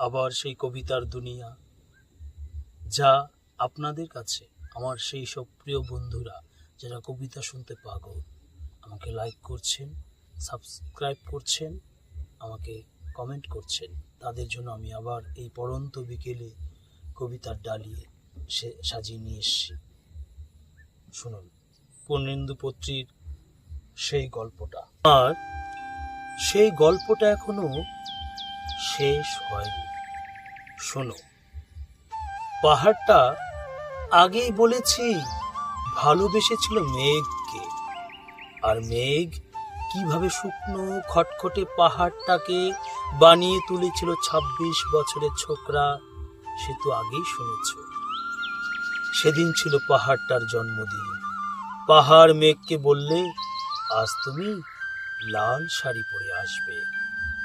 আবার সেই কবিতার দুনিয়া, যা আপনাদের কাছে, আমার সেই সব প্রিয় বন্ধুরা, যারা কবিতা শুনতে পাগল, আমাকে লাইক করছেন সাবস্ক্রাইব করছেন, আমাকে কমেন্ট করছেন। তাদের জন্য আমি আবার এই পড়ন্ত বিকেলে কবিতার ডালিয়ে সে, সাজিয়ে নিয়ে এসেছি। শুনুন, পূর্ণেন্দু পত্রীর সেই গল্পটা। আর সেই গল্পটা এখনও শেষ হয়নি। শোনো, পাহাড়টা আগেই বলেছি, ভালোবেসেছিল মেঘকে। আর মেঘ কীভাবে শুকনো, খটখটে পাহাড়টাকে বানিয়ে তুলেছিল ২৬ বছরের ছোকরা, সে তো আগেই শুনেছ। সেদিন ছিল পাহাড়টার জন্মদিন। পাহাড় মেঘকে বললে, আজ তুমি লাল শাড়ি পরে আসবে।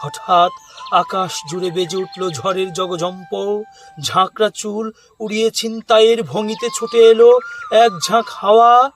হঠাৎ আকাশ জুড়ে বেজে উঠল ঝড়ের জগজম্প। ঝাঁকড়া চুল উড়িয়ে ছিনতাইয়ের ভঙ্গিতে ছুটে এলো। এক ঝাঁক হাওয়া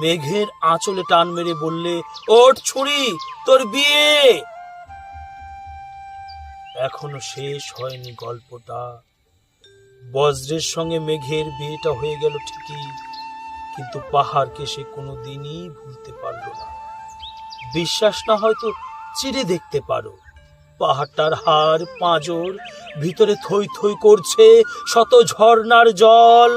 মেঘের আঁচলে টান মেরে বললে, ওঠ ছুরি, তোর বিয়ে! এখনও শেষ হয়নি গল্পটা। বজ্রের সঙ্গে মেঘের বিয়েটা হয়ে গেল ঠিকই, কিন্তু পাহাড়কে সে কোনো দিনই ভুলতে পারল না। বিশ্বাস না হয়তো চিড়ে দেখতে পারো। পাহাড়টার হাড় পাঁজর ভিতরে থই থই করছে শত ঝর্ণার জল।